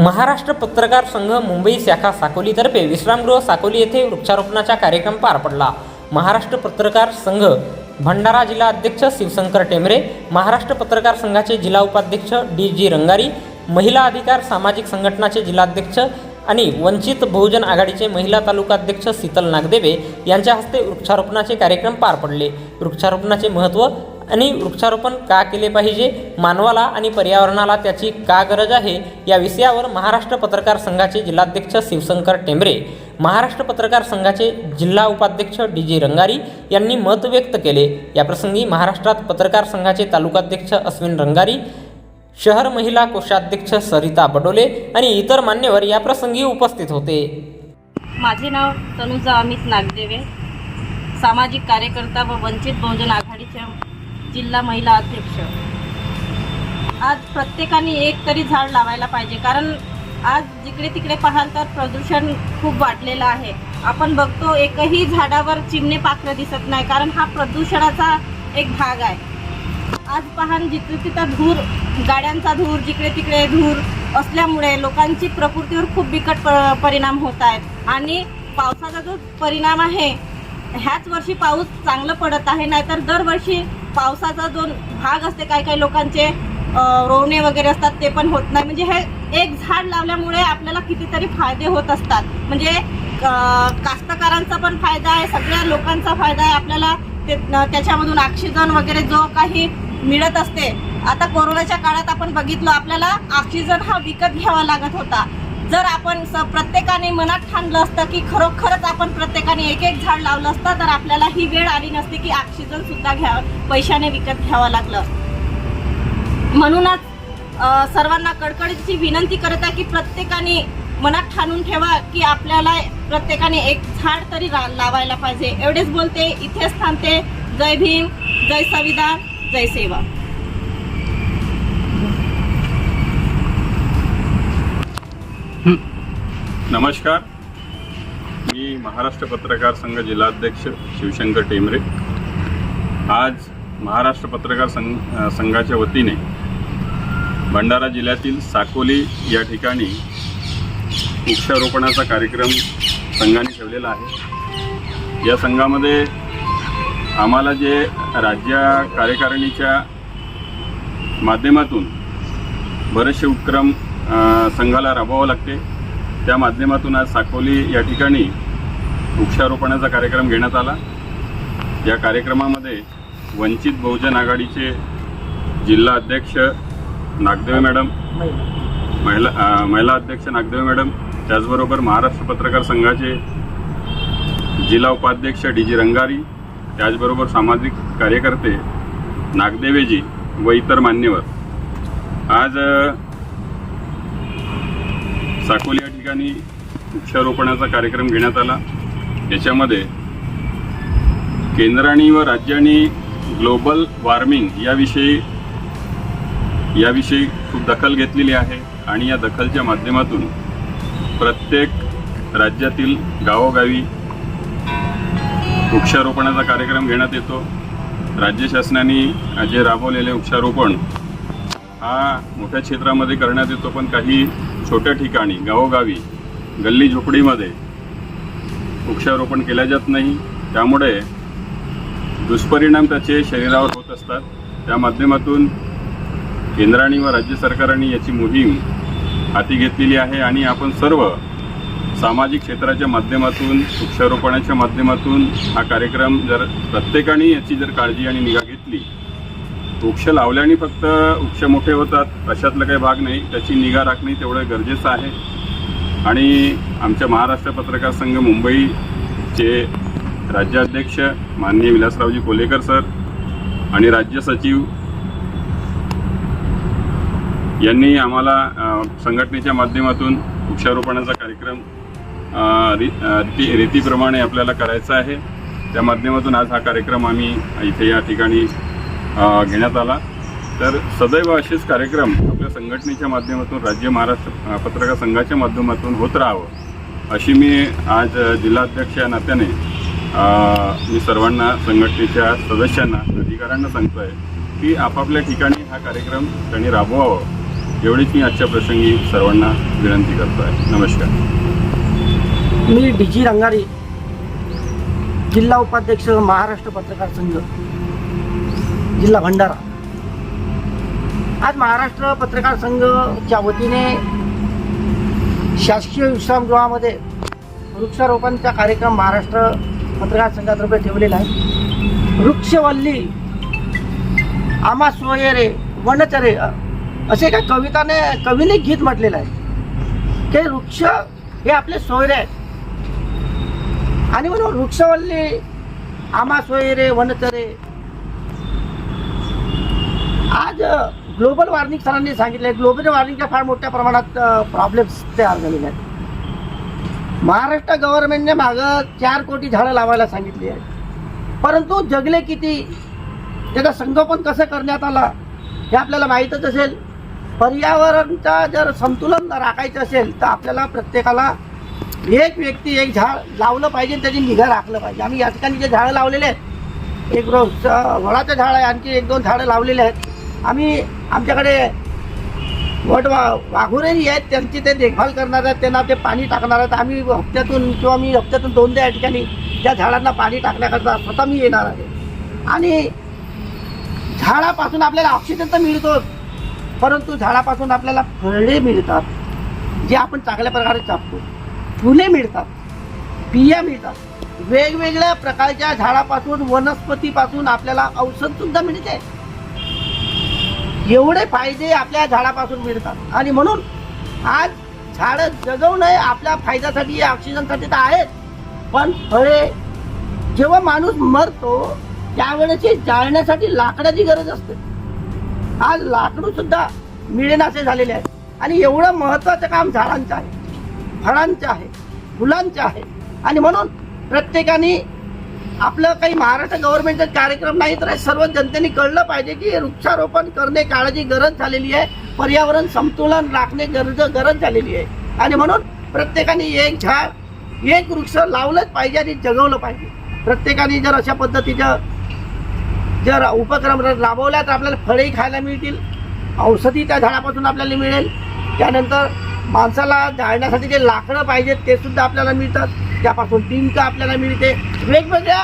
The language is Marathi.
महाराष्ट्र पत्रकार संघ मुंबई शाखा साकोलीतर्फे विश्रामगृह साकोली येथे वृक्षारोपणाचा कार्यक्रम पार पडला. महाराष्ट्र पत्रकार संघ भंडारा जिल्हा अध्यक्ष शिवशंकर टेमरे महाराष्ट्र पत्रकार संघाचे जिल्हा उपाध्यक्ष डी जी रंगारी महिला अधिकार सामाजिक संघटनाचे जिल्हाध्यक्ष आणि वंचित बहुजन आघाडीचे महिला तालुकाध्यक्ष शीतल नागदेवे यांच्या हस्ते वृक्षारोपणाचे कार्यक्रम पार पडले. वृक्षारोपणाचे महत्त्व आणि वृक्षारोपण का केले पाहिजे? मानवाला आणि पर्यावरणाला त्याची का गरज आहे? या विषयावर महाराष्ट्र पत्रकार संघाचे जिल्हाध्यक्ष शिवशंकर टेंबरे महाराष्ट्र पत्रकार संघाचे जिल्हा उपाध्यक्ष डी जी रंगारी यांनी मत व्यक्त केले. याप्रसंगी महाराष्ट्रात पत्रकार संघाचे तालुकाध्यक्ष अश्विन रंगारी शहर महिला कोषाध्यक्ष सरिता बडोले आणि इतर मान्यवर याप्रसंगी उपस्थित होते. माझे नाव तनुजा अमित नागदेवे. सामाजिक कार्यकर्ता व वंचित बहुजन आघाडीच्या जिल्हा महिला अध्यक्ष. आज प्रत्येकाने एक तरी झाड लावायला पाहिजे. कारण आज जिकडे तिकडे पाहाल तर प्रदूषण खूप वाढलेलं आहे. आपण बघतो एकही झाडावर चिमणे पाखरं दिसत नाही. कारण हा प्रदूषणाचा एक भाग आहे. आज पाहान जिथे तिथं धूर गाड्यांचा धूर जिकडे तिकडे धूर असल्यामुळे लोकांची प्रकृतीवर खूप बिकट प- परिणाम होत आहेत. आणि पावसाचा जो परिणाम आहे ह्याच वर्षी पाऊस चांगलं पडत आहे नाहीतर दरवर्षी पावसाचा जो भाग असते काही काही लोकांचे रोवणे वगैरे असतात ते पण होत नाही. म्हणजे हे एक झाड लावल्यामुळे आपल्याला कितीतरी फायदे होत असतात. म्हणजे कास्तकारांचा पण फायदा आहे सगळ्या लोकांचा फायदा आहे आपल्याला ते त्याच्यामधून ऑक्सिजन वगैरे जो काही मिळत असते. आता कोरोनाच्या काळात आपण बघितलं आपल्याला ऑक्सिजन हा विकत घ्यावा लागत होता. जर आपण स प्रत्येकाने मनात ठाणलं असतं की खरोखरच आपण प्रत्येकाने एक एक झाड लावलं असतं तर आपल्याला ही वेळ आली नसती की ऑक्सिजन सुद्धा घ्या पैशाने विकत घ्यावं लागलं. म्हणूनच सर्वांना कडकडीची विनंती करत आहे की प्रत्येकाने मनात ठाणून ठेवा की आपल्याला प्रत्येकाने एक झाड तरी रा- लावायला पाहिजे. एवढेच बोलते. इथेच थांबते. जय भीम. जय संविधान. जय सेवा. नमस्कार. मी महाराष्ट्र पत्रकार संघ जिल्हाध्यक्ष शिवशंकर टेमरे. आज महाराष्ट्र पत्रकार संघ संघाच्या वतीने भंडारा जिल्ह्यातील साकोली या ठिकाणी वृक्षारोपणाचा कार्यक्रम संघाने ठेवलेला आहे. या संघामध्ये आम्हाला जे राज्य कार्यकारिणीच्या माध्यमातून बरेचसे उपक्रम संघाला राबवावं लागते. त्या माध्यमातून आज साकोली या ठिकाणी वृक्षारोपणाचा कार्यक्रम घेण्यात आला. या कार्यक्रमामध्ये वंचित बहुजन आघाडीचे जिल्हा अध्यक्ष नागदेवे मॅडम महिला महिला अध्यक्ष नागदेवे मॅडम त्याचबरोबर महाराष्ट्र पत्रकार संघाचे जिल्हा उपाध्यक्ष डी जी रंगारी त्याचबरोबर सामाजिक कार्यकर्ते नागदेवेजी व इतर मान्यवर. आज साकोली या ठिकाणी वृक्षारोपणाचा कार्यक्रम घेण्यात आला. याच्यामध्ये केंद्राने व राज्यांनी ग्लोबल वॉर्मिंग याविषयी याविषयी खूप दखल घेतलेली आहे आणि या दखलच्या माध्यमातून प्रत्येक राज्यातील गावोगावी वृक्षारोपणाचा कार्यक्रम घेण्यात येतो. राज्य शासनाने जे राबवलेले वृक्षारोपण हा मोठ्या क्षेत्रामध्ये करण्यात येतो पण काही छोट्या ठिकाणी गावोगावी गल्ली झोपडीमध्ये वृक्षारोपण केल्या जात नाही. त्यामुळे दुष्परिणाम त्याचे शरीरावर होत असतात. त्या माध्यमातून केंद्राने व राज्य सरकारने याची मोहीम हाती घेतलेली आहे आणि आपण सर्व सामाजिक क्षेत्राच्या माध्यमातून वृक्षारोपणाच्या माध्यमातून हा कार्यक्रम जर प्रत्येकाने याची जर काळजी आणि निगा घेतली वृक्ष लावल्याने फक्त वृक्ष मोठे होतात अशातला काही भाग नाही. त्याची निगा राखणे तेवढं गरजेचं आहे. आणि आमच्या महाराष्ट्र पत्रकार संघ मुंबईचे राज्याध्यक्ष माननीय विलासरावजी कोलेकर सर आणि राज्य सचिव यांनी आम्हाला संघटनेच्या माध्यमातून वृक्षारोपणाचा कार्यक्रम री रीती रीतीप्रमाणे आपल्याला करायचा आहे. त्या माध्यमातून आज हा कार्यक्रम आम्ही इथे या ठिकाणी घेण्यात आला. तर सदैव असेच कार्यक्रम आपल्या संघटनेच्या माध्यमातून राज्य महाराष्ट्र पत्रकार संघाच्या माध्यमातून होत राहावं अशी मी आज जिल्हाध्यक्ष या नात्याने मी सर्वांना संघटनेच्या सदस्यांना अधिकाऱ्यांना सांगतो आहे की आपापल्या ठिकाणी हा कार्यक्रम त्यांनी राबवावा एवढीच मी आजच्या प्रसंगी सर्वांना विनंती करतो आहे नमस्कार. मी डी जी रंगारी जिल्हा उपाध्यक्ष महाराष्ट्र पत्रकार संघ. जिल्हा भंडारा. आज महाराष्ट्र पत्रकार संघच्या वतीने शासकीय विश्रामगृहामध्ये वृक्षारोपणचा कार्यक्रम महाराष्ट्र पत्रकार संघातर्फे ठेवलेला आहे. वृक्षवल्ली आमा सोयरे वनचरे असे एका कविताने कवीने गीत म्हटलेलं आहे. ते वृक्ष हे आपले सोयरे आहेत. आणि म्हणून वृक्षवल्ली आमा सोयरे वनचरे आज ग्लोबल वॉर्मिंग सरांनी सांगितले ग्लोबल वॉर्मिंगच्या फार मोठ्या प्रमाणात प्रॉब्लेम्स तयार झालेले आहेत. महाराष्ट्र गव्हर्नमेंटने मागं चार कोटी झाडं लावायला सांगितली आहेत. परंतु जगले किती? त्याचं संगोपन कसं करण्यात आलं? हे आपल्याला माहीतच असेल. पर्यावरणचा जर संतुलन राखायचं असेल तर आपल्याला प्रत्येकाला एक व्यक्ती एक झाड लावलं पाहिजे त्याची निगा राखलं पाहिजे. आम्ही या ठिकाणी जे झाडं लावलेले आहेत एक रोज वडाचं झाड आहे आणखी एक दोन झाडं लावलेले आहेत. आम्ही आमच्याकडे वट वा वाघुरेही आहेत त्यांची ते देखभाल करणार आहेत त्यांना ते पाणी टाकणार आहेत. आम्ही हप्त्यातून किंवा मी हप्त्यातून दोनदा या ठिकाणी त्या झाडांना पाणी टाकण्याकरता स्वतः मी येणार आहे. आणि झाडापासून आपल्याला ऑक्सिजन तर मिळतोच परंतु झाडापासून आपल्याला फळे मिळतात जे आपण चांगल्या प्रकारे चापतो. फुले मिळतात बिया मिळतात. वेगवेगळ्या प्रकारच्या झाडापासून वनस्पतीपासून आपल्याला औषधसुद्धा मिळते. एवढे फायदे आपल्या झाडापासून मिळतात. आणि म्हणून आज झाडं जगवणं आपल्या फायद्यासाठी ऑक्सिजनसाठी तर आहेत पण फळे जेव्हा माणूस मरतो त्यावेळेस जाळण्यासाठी लाकडाची गरज असते. आज लाकडू सुद्धा मिळेनासे झालेले आहे आणि एवढं महत्वाचं काम झाडांचं आहे. फळांचं आहे. फुलांचं आहे. आणि म्हणून प्रत्येकाने आपलं काही महाराष्ट्र गव्हर्नमेंटचा कार्यक्रम नाही तर हे सर्व जनतेने कळलं पाहिजे की वृक्षारोपण करणे काळाची गरज झालेली आहे. पर्यावरण संतुलन राखणे गरज गरज झालेली आहे. आणि म्हणून प्रत्येकाने एक झाड एक वृक्ष लावलंच पाहिजे आणि जगवलं पाहिजे. प्रत्येकाने जर अशा पद्धतीचं जर उपक्रम राबवला राबवल्या तर आपल्याला फळेही खायला मिळतील औषधी त्या झाडापासून आपल्याला मिळेल. त्यानंतर माणसाला जाळण्यासाठी जे लाकडं पाहिजेत ते सुद्धा आपल्याला मिळतात. त्यापासून टिंक आपल्याला मिळते. वेगवेगळ्या